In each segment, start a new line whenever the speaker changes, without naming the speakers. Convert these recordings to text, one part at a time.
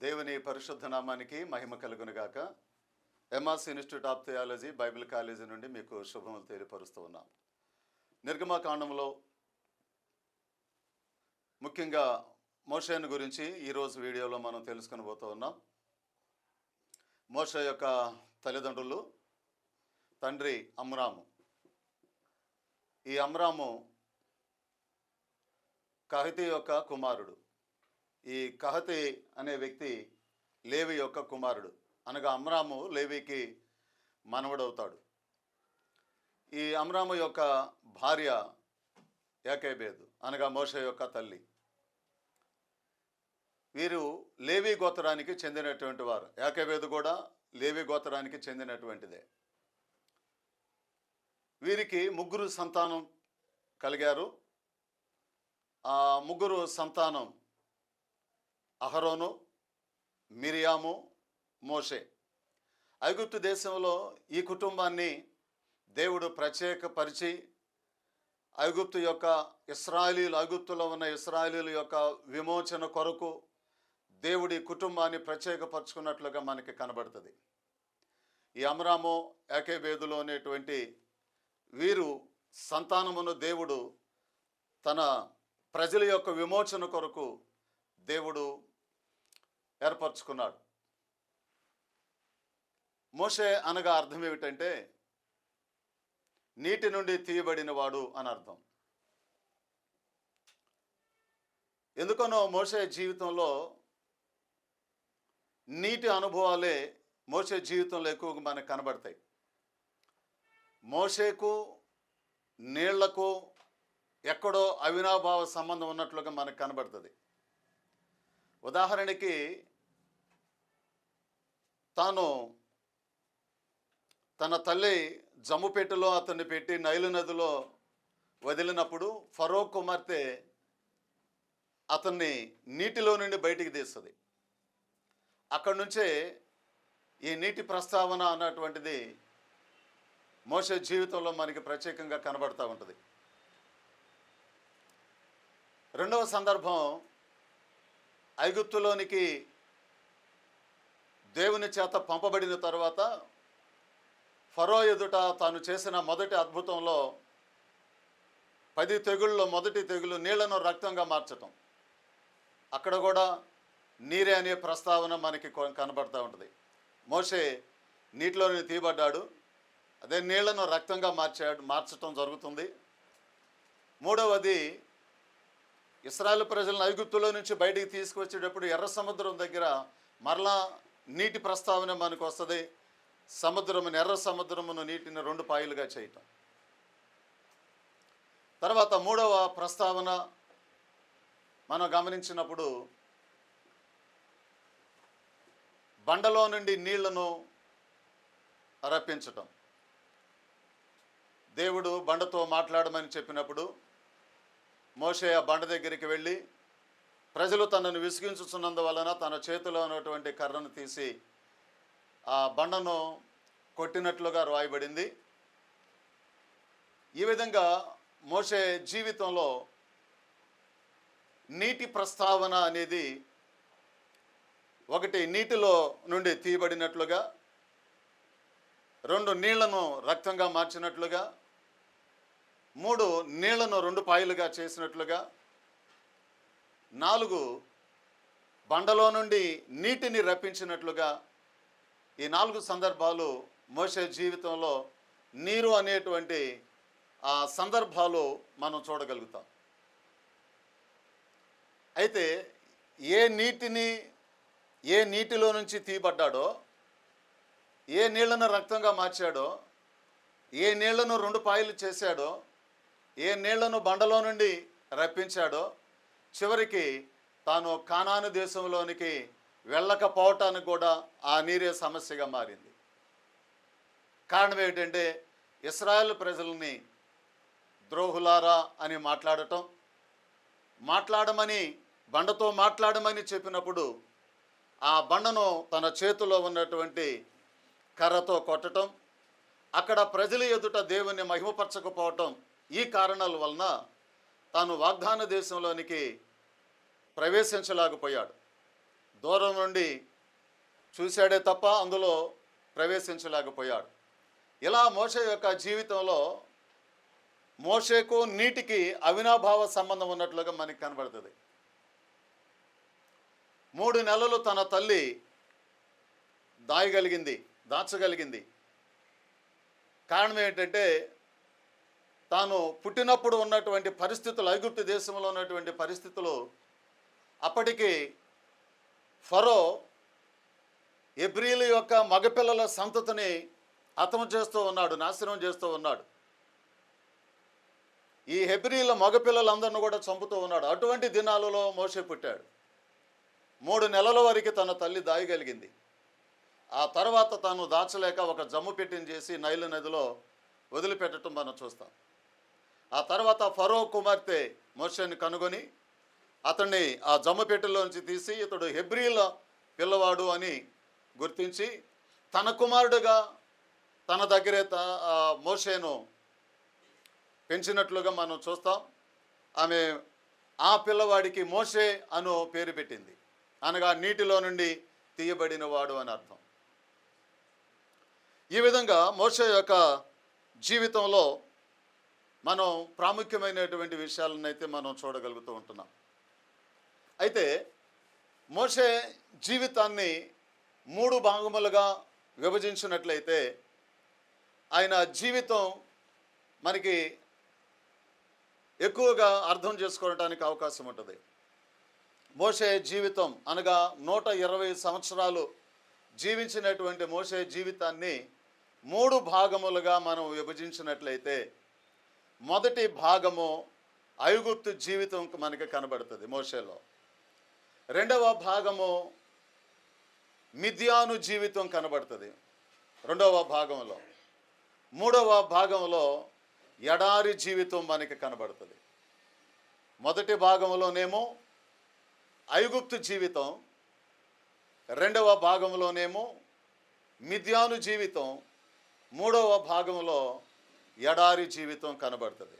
దేవుని పరిశుద్ధ నామానికి మహిమ కలుగునుగాక. MRS institute of theology Bible college నుండి మీకు శుభములు తెలియపరుస్తూ ఉన్నాం. నిర్గమకాండంలో ముఖ్యంగా మోషేను గురించి ఈరోజు వీడియోలో మనం తెలుసుకొని పోతూ ఉన్నాం. మోషే యొక్క తల్లిదండ్రులు తండ్రి అమ్రాము. ఈ అమ్రాము కహితి యొక్క కుమారుడు. ఈ కహతి అనే వ్యక్తి లేవి యొక్క కుమారుడు. అనగా అమ్రాము లేవికి మనవడవుతాడు. ఈ అమ్రాము యొక్క భార్య ఏకైబేదు అనగా మోష యొక్క తల్లి. వీరు లేవి గోత్రానికి చెందినటువంటి వారు. ఏకైబేదు కూడా లేవి గోత్రానికి చెందినటువంటిదే. వీరికి ముగ్గురు సంతానం కలిగారు. ఆ ముగ్గురు సంతానం అహరోను మిరియాము మోషే. ఐగుప్తు దేశంలో ఈ కుటుంబాన్ని దేవుడు ప్రత్యేకపరిచి ఐగుప్తు యొక్క ఇస్రాయలీలు ఐగుప్తులో ఉన్న ఇస్రాయలీల యొక్క విమోచన కొరకు దేవుడి కుటుంబాన్ని ప్రత్యేకపరచుకున్నట్లుగా మనకి కనబడుతుంది. ఈ అమరాము ఏకేబేదులో అనేటువంటి వీరు సంతానమును దేవుడు తన ప్రజల యొక్క విమోచన కొరకు దేవుడు ఏర్పరచుకున్నాడు. మోషే అనగా అర్థం ఏమిటంటే నీటి నుండి తీయబడిన వాడు అని అర్థం. ఎందుకనో మోషే జీవితంలో నీటి అనుభవాలే మోసే జీవితంలో ఎక్కువగా మనకు కనబడతాయి. మోషేకు నీళ్ళకు ఎక్కడో అవినాభావ సంబంధం ఉన్నట్లుగా మనకు కనబడుతుంది. ఉదాహరణకి తాను తన తల్లి జమ్ముపేటలో అతన్ని పెట్టి నైలు నదిలో వదిలినప్పుడు ఫరో కుమార్తె అతన్ని నీటిలో నుండి బయటికి తీస్తుంది. అక్కడి నుంచే ఈ నీటి ప్రస్తావన అన్నటువంటిది మోస జీవితంలో మనకి ప్రత్యేకంగా కనబడతా ఉంటుంది. రెండవ సందర్భం ఐగుప్తులోనికి దేవుని చేత పంపబడిన తర్వాత ఫరో ఎదుట తాను చేసిన మొదటి అద్భుతంలో పది తెగుళ్ళలో మొదటి తెగులు నీళ్ళను రక్తంగా మార్చటం. అక్కడ కూడా నీరే అనే ప్రస్తావన మనకి కనబడుతూ ఉంటుంది. మోషే నీటిలోని తీయబడ్డాడు. అదే నీళ్ళను రక్తంగా మార్చాడు మార్చటం జరుగుతుంది. మూడవది ఇస్రాయల్ ప్రజలను ఐగుప్తులో నుంచి బయటికి తీసుకువచ్చేటప్పుడు ఎర్ర సముద్రం దగ్గర మరలా నీటి ప్రస్తావన మనకు వస్తుంది. సముద్రమును ఎర్ర సముద్రమును నీటిని రెండు పాయలుగా చేయటం. తర్వాత మూడవ ప్రస్తావన మనం గమనించినప్పుడు బండలో నుండి నీళ్ళను రప్పించటం. దేవుడు బండతో మాట్లాడమని చెప్పినప్పుడు మోషే ఆ బండ దగ్గరికి వెళ్ళి ప్రజలు తనను విసిగించుతున్నందువలన తన చేతిలో ఉన్నటువంటి కర్రను తీసి ఆ బండను కొట్టినట్లుగా రాయబడింది. ఈ విధంగా మోషే జీవితంలో నీటి ప్రస్తావన అనేది ఒకటి నీటిలో నుండి తీయబడినట్లుగా రెండు నీళ్ళను రక్తంగా మార్చినట్లుగా మూడు నీళ్ళను రెండు పాయలుగా చేసినట్లుగా నాలుగు బండలో నుండి నీటిని రప్పించినట్లుగా ఈ నాలుగు సందర్భాలు మోసే జీవితంలో నీరు అనేటువంటి ఆ సందర్భాలు మనం చూడగలుగుతాం. అయితే ఏ నీటిని ఏ నీటిలో నుంచి తీయబడ్డాడో ఏ నీళ్ళను రక్తంగా మార్చాడో ఏ నీళ్ళను రెండు పాయలు చేశాడో ఏ నీళ్ళను బండలో నుండి రప్పించాడో చివరికి తాను కానాను దేశంలోనికి వెళ్ళకపోవటానికి కూడా ఆ నీరే సమస్యగా మారింది. కారణం ఏమిటంటే ఇస్రాయల్ ప్రజల్ని ద్రోహులారా అని మాట్లాడటం మాట్లాడమని బండతో మాట్లాడమని చెప్పినప్పుడు ఆ బండను తన చేతిలో ఉన్నటువంటి కర్రతో కొట్టటం అక్కడ ప్రజల ఎదుట దేవుణ్ణి మహిమపరచకపోవటం ఈ కారణాల వలన తాను వాగ్దాన దేశంలోనికి ప్రవేశించలేకపోయాడు. దూరం నుండి చూశాడే తప్ప అందులో ప్రవేశించలేకపోయాడు. ఇలా మోష యొక్క జీవితంలో మోషేకు నీటికి అవినాభావ సంబంధం ఉన్నట్లుగా మనకి కనబడుతుంది. మూడు నెలలు తన తల్లి దాయగలిగింది దాచగలిగింది. కారణం ఏంటంటే తాను పుట్టినప్పుడు ఉన్నటువంటి పరిస్థితులు ఐగుప్తు దేశంలో ఉన్నటువంటి పరిస్థితులు అప్పటికి ఫరో ఎబ్రిల్ యొక్క మగపిల్లల సంతతిని హతము చేస్తూ ఉన్నాడు నాశనం చేస్తూ ఉన్నాడు. ఈ హెబ్రిల మగపిల్లలందరిని కూడా చంపుతూ ఉన్నాడు. అటువంటి దినాలలో మోసే పుట్టాడు. మూడు నెలల వరకు తన తల్లి దాయగలిగింది ఆ తర్వాత తాను దాచలేక ఒక జమ్ము పెట్టిన చేసి నైలు నదిలో వదిలిపెట్టడం మనం చూస్తాం. ఆ తర్వాత ఫరో కుమార్తె మోషేని కనుగొని అతన్ని ఆ జమ్ము తీసి ఇతడు హెబ్రిల పిల్లవాడు అని గుర్తించి తన కుమారుడుగా తన దగ్గరే త మోషేను పెంచినట్లుగా మనం చూస్తాం. ఆమె ఆ పిల్లవాడికి మోషే అను పేరు పెట్టింది. అనగా నీటిలో నుండి తీయబడిన వాడు అని అర్థం. ఈ విధంగా మోషే యొక్క జీవితంలో మనం ప్రాముఖ్యమైనటువంటి విషయాలను అయితే మనం చూడగలుగుతూ ఉంటున్నాం. అయితే మోషే జీవితాన్ని మూడు భాగములుగా విభజించినట్లయితే ఆయన జీవితం మనకి ఎక్కువగా అర్థం చేసుకోవడానికి అవకాశం ఉంటుంది. మోషే జీవితం అనగా నూట ఇరవై సంవత్సరాలు జీవించినటువంటి మోషే జీవితాన్ని మూడు భాగములుగా మనం విభజించినట్లయితే మొదటి భాగము ఐగుప్తు జీవితం మనకి కనబడుతుంది మోషేలో. రెండవ భాగము మిథ్యాను జీవితం కనబడుతుంది రెండవ భాగంలో. మూడవ భాగంలో ఎడారి జీవితం మనకి కనబడుతుంది. మొదటి భాగంలోనేమో ఐగుప్తు జీవితం రెండవ భాగంలోనేమో మిథ్యాను జీవితం మూడవ భాగంలో ఎడారి జీవితం కనబడుతుంది.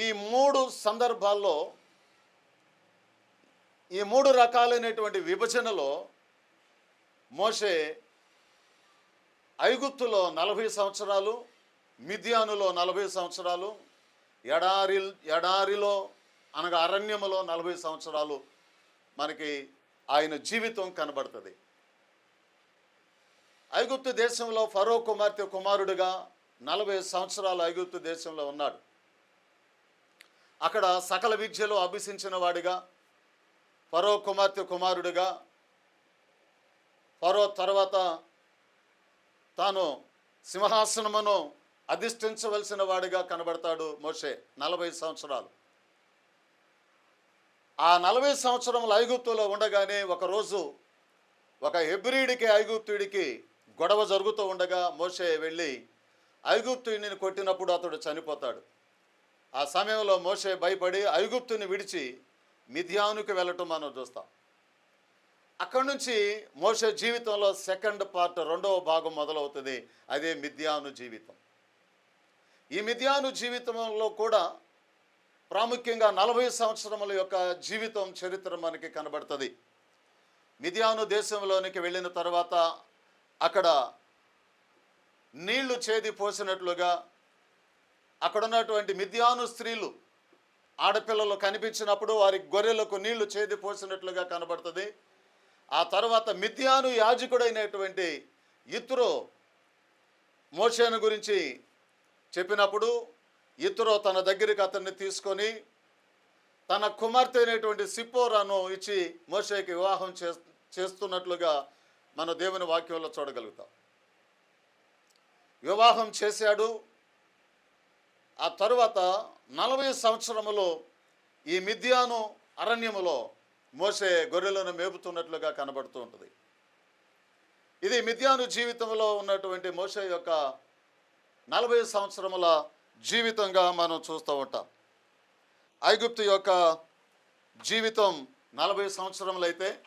ఈ మూడు సందర్భాల్లో ఈ మూడు రకాలైనటువంటి విభజనలో మోషే ఐగుప్తులో నలభై సంవత్సరాలు మిథ్యానులో నలభై సంవత్సరాలు ఎడారి ఎడారిలో అనగా అరణ్యములో నలభై సంవత్సరాలు మనకి ఆయన జీవితం కనబడుతుంది. ఐగుప్తు దేశంలో ఫరో కుమార్తె కుమారుడిగా నలభై సంవత్సరాలు ఐగుప్తు దేశంలో ఉన్నాడు. అక్కడ సకల విద్యలో అభ్యసించిన వాడిగా ఫరో కుమార్తె కుమారుడిగా ఫరో తర్వాత తాను సింహాసనమును అధిష్ఠించవలసిన వాడిగా కనబడతాడు మోషే నలభై సంవత్సరాలు. ఆ నలభై సంవత్సరముల ఐగుప్తులో ఉండగానే ఒకరోజు ఒక హెబ్రిడికి ఐగుప్తుడికి గొడవ జరుగుతూ ఉండగా మోషే వెళ్ళి ఐగుప్తుని కొట్టినప్పుడు అతడు చనిపోతాడు. ఆ సమయంలో మోషే భయపడి ఐగుప్తుని విడిచి మిథ్యానుకి వెళ్ళటం మనం చూస్తాం. అక్కడి నుంచి మోషే జీవితంలో సెకండ్ పార్ట్ రెండవ భాగం మొదలవుతుంది. అదే మిథ్యాను జీవితం. ఈ మిథ్యాను జీవితంలో కూడా ప్రాముఖ్యంగా నలభై సంవత్సరముల యొక్క జీవితం చరిత్ర మనకి కనబడుతుంది. మిథియాను దేశంలోనికి వెళ్ళిన తర్వాత అక్కడ నీళ్ళు చేది పోసినట్లుగా అక్కడున్నటువంటి మిథ్యాను స్త్రీలు ఆడపిల్లలు కనిపించినప్పుడు వారి గొర్రెలకు నీళ్ళు చేది పోసినట్లుగా కనబడుతుంది. ఆ తర్వాత మిథ్యాను యాజకుడైనటువంటి ఇత్రో మోషేను గురించి చెప్పినప్పుడు ఇతరు తన దగ్గరికి అతన్ని తీసుకొని తన కుమార్తె అయినటువంటి సిప్పోరాను ఇచ్చి మోషేకి వివాహం చే చేస్తున్నట్లుగా మన దేవుని వాక్యంలో చూడగలుగుతాం. వివాహం చేశాడు. ఆ తరువాత నలభై సంవత్సరములో ఈ మిథ్యాను అరణ్యములో మోసే గొర్రెలను మేపుతున్నట్లుగా కనబడుతూ ఉంటుంది. ఇది మిథ్యాను జీవితంలో ఉన్నటువంటి మోసే యొక్క నలభై సంవత్సరముల జీవితంగా మనం చూస్తూ ఉంటాం. ఐగుప్తు యొక్క జీవితం నలభై సంవత్సరములైతే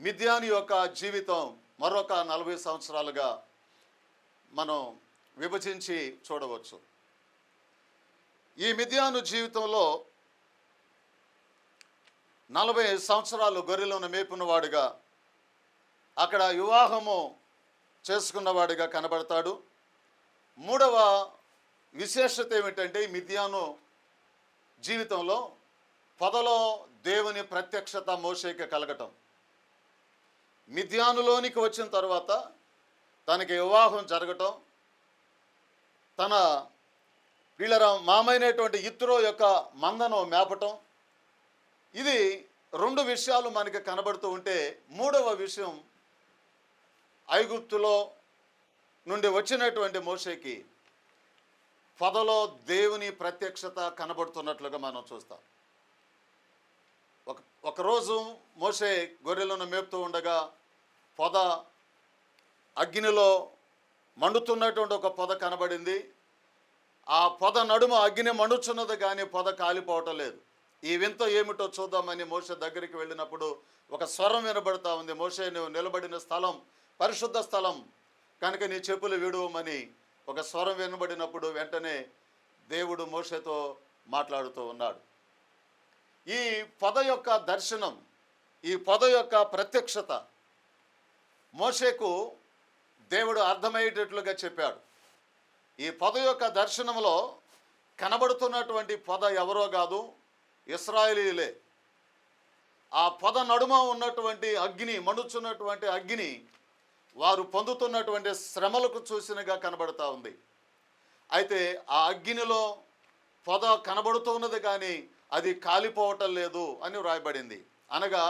మిథ్యాని యొక్క జీవితం మరొక నలభై సంవత్సరాలుగా మనం విభజించి చూడవచ్చు. ఈ మిథ్యాను జీవితంలో నలభై సంవత్సరాలు గొర్రెలను మేపునవాడుగా అక్కడ వివాహము చేసుకున్నవాడిగా కనబడతాడు. మూడవ విశేషత ఏమిటంటే ఈ మిథ్యాను జీవితంలో పొదలో దేవుని ప్రత్యక్షత మోషేకి కలగటం. మిథ్యానులోనికి వచ్చిన తర్వాత తనకి వివాహం జరగటం తన వీళ్ళ మామైనటువంటి ఇత్రో యొక్క మందను మేపటం ఇది రెండు విషయాలు మనకి కనబడుతూ ఉంటే మూడవ విషయం ఐగుప్తులో నుండి వచ్చినటువంటి మోసేకి పొదలో దేవుని ప్రత్యక్షత కనబడుతున్నట్లుగా మనం చూస్తాం. ఒక ఒకరోజు మోసే గొర్రెలను మేపుతూ ఉండగా పొద అగ్నిలో మండుతున్నటువంటి ఒక పొద కనబడింది. ఆ పొద నడుమ అగ్ని మండుచున్నది కానీ పొద కాలిపోవటం లేదు. ఈ వింత ఏమిటో చూద్దామని మోస దగ్గరికి వెళ్ళినప్పుడు ఒక స్వరం వినబడతా ఉంది. మోసే నువ్వు నిలబడిన స్థలం పరిశుద్ధ స్థలం కనుక నీ చెప్పులు విడువమని ఒక స్వరం వినబడినప్పుడు వెంటనే దేవుడు మోషేతో మాట్లాడుతూ ఉన్నాడు. ఈ పొద యొక్క దర్శనం ఈ పొద యొక్క ప్రత్యక్షత మోషేకు దేవుడు అర్థమయ్యేటట్లుగా చెప్పాడు. ఈ పొద యొక్క దర్శనంలో కనబడుతున్నటువంటి పొద ఎవరో కాదు ఇస్రాయలీలే. ఆ పొద నడుమ ఉన్నటువంటి అగ్ని మండుచున్నటువంటి అగ్ని వారు పొందుతున్నటువంటి శ్రమలకు చూసినగా కనబడుతూ ఉంది. అయితే ఆ అగ్నిలో పొద కనబడుతున్నది కానీ అది కాలిపోవటం లేదు అని వ్రాయబడింది. అనగా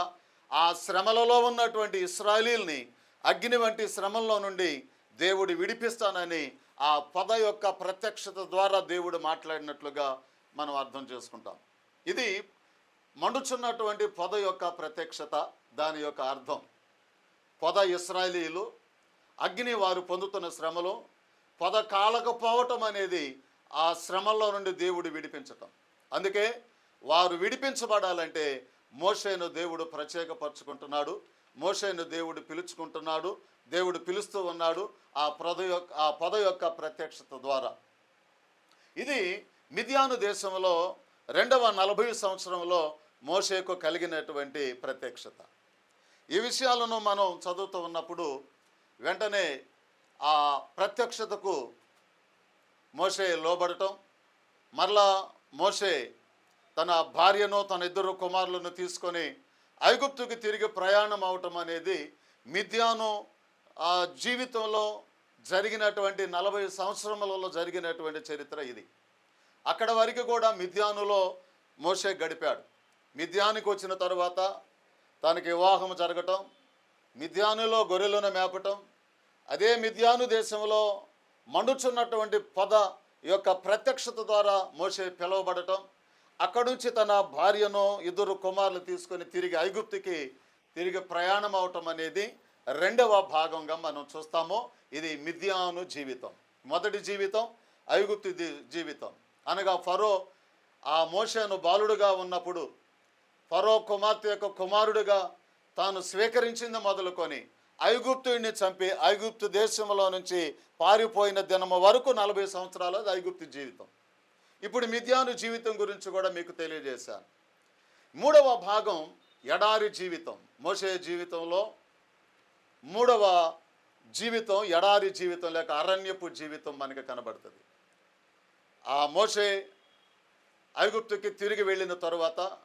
ఆ శ్రమలలో ఉన్నటువంటి ఇస్రాయలీల్ని అగ్ని వంటి శ్రమంలో నుండి దేవుడు విడిపిస్తానని ఆ పద యొక్క ప్రత్యక్షత ద్వారా దేవుడు మాట్లాడినట్లుగా మనం అర్థం చేసుకుంటాం. ఇది మండుచున్నటువంటి పొద యొక్క ప్రత్యక్షత దాని యొక్క అర్థం. పొద ఇస్రాయలీలు అగ్ని వారు పొందుతున్న శ్రమలో పొద కాలకపోవటం అనేది ఆ శ్రమల్లో నుండి దేవుడు విడిపించటం. అందుకే వారు విడిపించబడాలంటే మోషేను దేవుడు ప్రత్యేకపరచుకుంటున్నాడు. మోషేను దేవుడు పిలుచుకుంటున్నాడు దేవుడు పిలుస్తూ ఉన్నాడు ఆ పద యొక్క ఆ పద యొక్క ప్రత్యక్షత ద్వారా. ఇది మిథియాను దేశంలో రెండవ నలభై సంవత్సరంలో మోషేకు కలిగినటువంటి ప్రత్యక్షత. ఈ విషయాలను మనం చదువుతూ ఉన్నప్పుడు వెంటనే ఆ ప్రత్యక్షతకు మోషే లోబడటం మరలా మోషే తన భార్యను తన ఇద్దరు కుమారులను తీసుకొని ఐగుప్తుకి తిరిగి ప్రయాణం అవటం అనేది మిథ్యాను ఆ జీవితంలో జరిగినటువంటి నలభై సంవత్సరములలో జరిగినటువంటి చరిత్ర ఇది. అక్కడ వరకు కూడా మిథ్యానులో మోషే గడిపాడు. మిథ్యానికి వచ్చిన తరువాత తనకి వివాహం జరగటం మిథ్యానులో గొర్రెలను మేపటం అదే మిథ్యాను దేశంలో మండుచున్నటువంటి పద యొక్క ప్రత్యక్షత ద్వారా మోసే పిలువబడటం అక్కడి నుంచి తన భార్యను ఇద్దరు కుమారులు తీసుకొని తిరిగి ఐగుప్తికి తిరిగి ప్రయాణం అవటం అనేది రెండవ భాగంగా మనం చూస్తాము. ఇది మిథ్యాను జీవితం. మొదటి జీవితం ఐగుప్తి జీవితం. అనగా ఫరో ఆ మోషను బాలుడుగా ఉన్నప్పుడు ఫరో కుమార్తె యొక్క కుమారుడుగా తాను స్వీకరించింది మొదలుకొని ఐగుప్తుడిని చంపి ఐగుప్తు దేశంలో నుంచి పారిపోయిన దినము వరకు నలభై సంవత్సరాలు అది ఐగుప్తు జీవితం. ఇప్పుడు మిథ్యాను జీవితం గురించి కూడా మీకు తెలియజేశాను. మూడవ భాగం ఎడారి జీవితం. మోసే జీవితంలో మూడవ జీవితం ఎడారి జీవితం లేక అరణ్యపు జీవితం మనకి కనబడుతుంది. ఆ మోషే ఐగుప్తుకి తిరిగి వెళ్ళిన తరువాత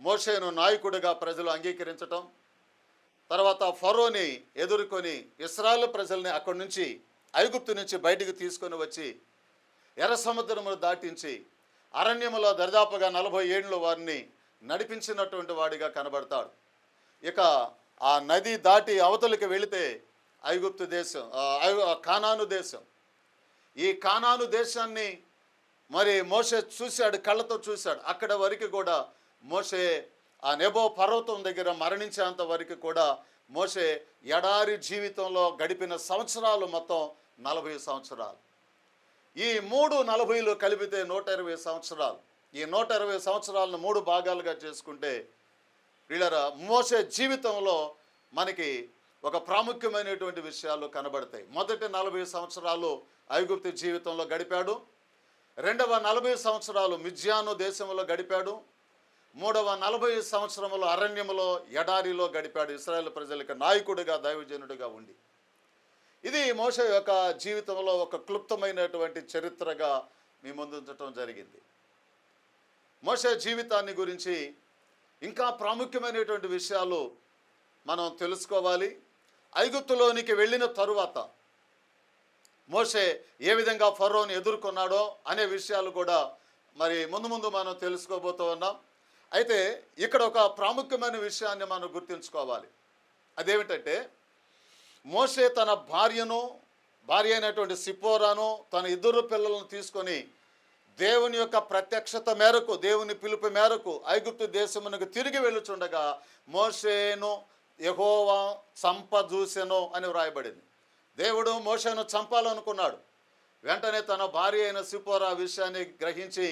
మోషేను నాయకుడిగా ప్రజలు అంగీకరించటం తర్వాత ఫరోని ఎదుర్కొని ఇస్రాయల్ ప్రజల్ని అక్కడి నుంచి ఐగుప్తు నుంచి బయటికి తీసుకొని వచ్చి ఎర్ర సముద్రములు దాటించి అరణ్యములో దరిదాపుగా నలభై ఏళ్ళు వారిని నడిపించినటువంటి వాడిగా కనబడతాడు. ఇక ఆ నది దాటి అవతలికి వెళితే ఐగుప్తు దేశం కానాను దేశం. ఈ కానాను దేశాన్ని మరి మోసే చూశాడు కళ్ళతో చూశాడు. అక్కడ వరకు కూడా మోసే ఆ నెబో పర్వతం దగ్గర మరణించేంత వరకు కూడా మోసే ఎడారి జీవితంలో గడిపిన సంవత్సరాలు మొత్తం నలభై సంవత్సరాలు. ఈ మూడు నలభైలు కలిపితే నూట ఇరవై సంవత్సరాలు. ఈ నూట ఇరవై సంవత్సరాలను మూడు భాగాలుగా చేసుకుంటే వీళ్ళరా మోసే జీవితంలో మనకి ఒక ప్రాముఖ్యమైనటువంటి విషయాలు కనబడతాయి. మొదటి నలభై సంవత్సరాలు ఐగుప్తు జీవితంలో గడిపాడు. రెండవ నలభై సంవత్సరాలు మిజ్యాను దేశంలో గడిపాడు. మూడవ నలభై సంవత్సరములో అరణ్యములో ఎడారిలో గడిపాడు. ఇస్రాయేల్ ప్రజలకు నాయకుడిగా దైవజనుడిగా ఉండి. ఇది మోష యొక్క జీవితంలో ఒక క్లుప్తమైనటువంటి చరిత్రగా మీ ముందుంచడం జరిగింది. మోష జీవితాన్ని గురించి ఇంకా ప్రాముఖ్యమైనటువంటి విషయాలు మనం తెలుసుకోవాలి. ఐగుప్తులోనికి వెళ్ళిన తరువాత మోషే ఏ విధంగా ఫరోని ఎదుర్కొన్నాడో అనే విషయాలు కూడా మరి ముందు ముందు మనం తెలుసుకోబోతూ ఉన్నాం. అయితే ఇక్కడ ఒక ప్రాముఖ్యమైన విషయాన్ని మనం గుర్తుంచుకోవాలి. అదేమిటంటే మోషే తన భార్యను భార్య అయినటువంటి సిపోరాను తన ఇద్దరు పిల్లలను తీసుకొని దేవుని యొక్క ప్రత్యక్షత మేరకు దేవుని పిలుపు మేరకు ఐగుప్తు దేశమునకు తిరిగి వెళ్ళుచుండగా మోషేను యహోవా చంపజూసెను అని వ్రాయబడింది. దేవుడు మోషేను చంపాలనుకున్నాడు. వెంటనే తన భార్య అయిన సిపోరా విషయాన్ని గ్రహించి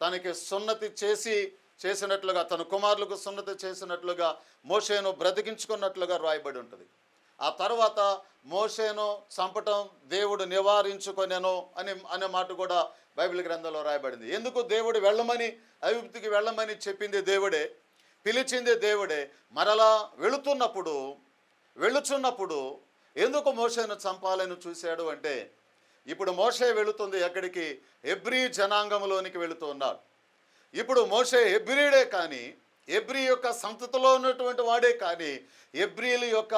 తనకి సున్నతి చేసి చేసినట్లుగా తన కుమారులకు సున్నతి చేసినట్లుగా మోషేను బ్రతికించుకున్నట్లుగా రాయబడి ఉంటుంది. ఆ తర్వాత మోషేను చంపటం దేవుడు నివారించుకొనెను అని అనే మాట కూడా బైబిల్ గ్రంథంలో రాయబడింది. ఎందుకు దేవుడు వెళ్ళమని అభివృద్ధికి వెళ్ళమని చెప్పింది దేవుడే పిలిచింది దేవుడే మరలా వెళుతున్నప్పుడు వెళుచున్నప్పుడు ఎందుకు మోషేను చంపాలని చూశాడు అంటే ఇప్పుడు మోషే వెళుతుంది ఎక్కడికి? ఎబ్రి జనాంగంలోనికి వెళుతూ ఉన్నాడు. ఇప్పుడు మోషే ఎబ్రిడే కానీ ఎబ్రి యొక్క సంతతిలో ఉన్నటువంటి వాడే కానీ ఎబ్రిల యొక్క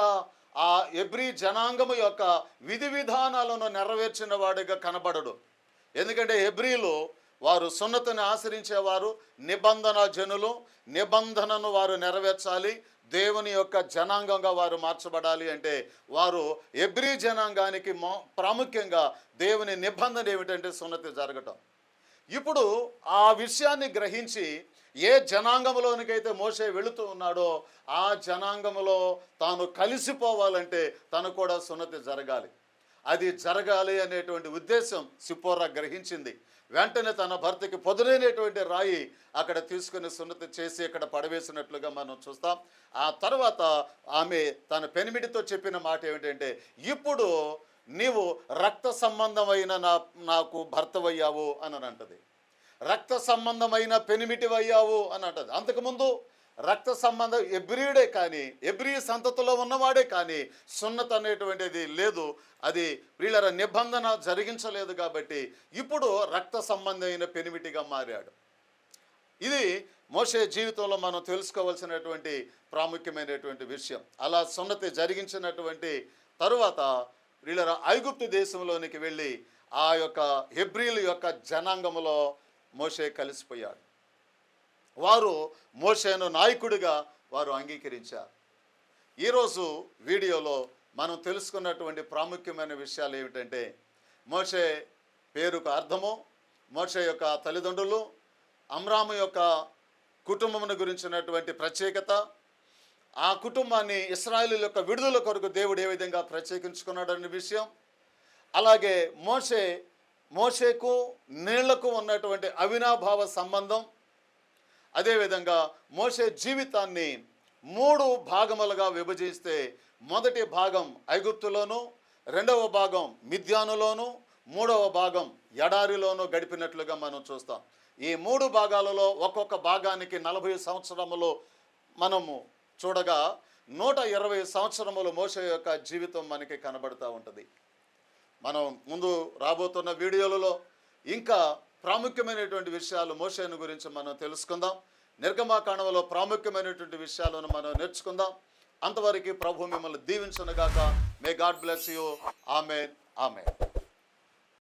ఆ ఎబ్రి జనాంగము యొక్క విధి విధానాలను నెరవేర్చిన వాడిగా కనబడడు. ఎందుకంటే ఎబ్రిలు వారు సున్నతిని ఆశ్రయించేవారు నిబంధన జనులు నిబంధనను వారు నెరవేర్చాలి దేవుని యొక్క జనాంగంగా వారు మార్చబడాలి అంటే వారు ఎబ్రి జనాంగానికి మో- ప్రాముఖ్యంగా దేవుని నిబంధన ఏమిటంటే సున్నతి జరగటం. ఇప్పుడు ఆ విషయాన్ని గ్రహించి ఏ జనాంగంలోనికైతే మోసే వెళుతూ ఉన్నాడో ఆ జనాంగంలో తాను కలిసిపోవాలంటే తను కూడా సున్నతి జరగాలి. అది జరగాలి అనేటువంటి ఉద్దేశం సిపోరా గ్రహించింది. వెంటనే తన భర్తకి పొదులైనటువంటి రాయి అక్కడ తీసుకుని సున్నతి చేసి అక్కడ పడవేసినట్లుగా మనం చూస్తాం. ఆ తర్వాత ఆమె తన పెనిమిడితో చెప్పిన మాట ఏమిటంటే ఇప్పుడు నీవు రక్త సంబంధమైన నా నాకు భర్తవయ్యావు అని అంటది రక్త సంబంధమైన పెనిమిటివయ్యావు అని అంటది. అంతకుముందు రక్త సంబంధం ఎబ్రియుడే కానీ ఎబ్రి సంతతిలో ఉన్నవాడే కానీ సున్నత అనేటువంటిది లేదు. అది వీళ్ళ నిబంధన జరిగించలేదు కాబట్టి ఇప్పుడు రక్త సంబంధమైన పెనిమిటిగా మారాడు. ఇది మోషే జీవితంలో మనం తెలుసుకోవాల్సినటువంటి ప్రాముఖ్యమైనటువంటి విషయం. అలా సున్నతి జరిగించినటువంటి తరువాత వీళ్ళ ఐగుప్తు దేశంలోనికి వెళ్ళి ఆ యొక్క హెబ్రిల్ యొక్క జనాంగంలో మోషే కలిసిపోయాడు. వారు మోషేను నాయకుడిగా వారు అంగీకరించారు. ఈరోజు వీడియోలో మనం తెలుసుకున్నటువంటి ప్రాముఖ్యమైన విషయాలు ఏమిటంటే మోషే పేరుకు అర్థము మోషే యొక్క తల్లిదండ్రులు అమ్రాము యొక్క కుటుంబమును గురించినటువంటి ప్రత్యేకత ఆ కుటుంబాన్ని ఇస్రాయలు యొక్క విడుదల కొరకు దేవుడు ఏ విధంగా ప్రత్యేకించుకున్నాడనే విషయం అలాగే మోషే మోషేకు నీళ్ళకు ఉన్నటువంటి అవినాభావ సంబంధం. అదేవిధంగా మోషే జీవితాన్ని మూడు భాగములుగా విభజిస్తే మొదటి భాగం ఐగుప్తులోను రెండవ భాగం మిథ్యానులోను మూడవ భాగం ఎడారిలోను గడిపినట్లుగా మనం చూస్తాం. ఈ మూడు భాగాలలో ఒక్కొక్క భాగానికి నలభై సంవత్సరములు మనము చూడగా నూట ఇరవై సంవత్సరములు మోస యొక్క జీవితం మనకి కనబడుతూ ఉంటుంది. మనం ముందు రాబోతున్న వీడియోలలో ఇంకా ప్రాముఖ్యమైనటువంటి విషయాలు మోషేను గురించి మనం తెలుసుకుందాం. నిర్గమాకాండంలో ప్రాముఖ్యమైనటువంటి విషయాలను మనం నేర్చుకుందాం. అంతవరకు ప్రభు మిమ్మల్ని దీవించనుగాక. మే గాడ్ బ్లెస్ యూ ఆమె ఆమె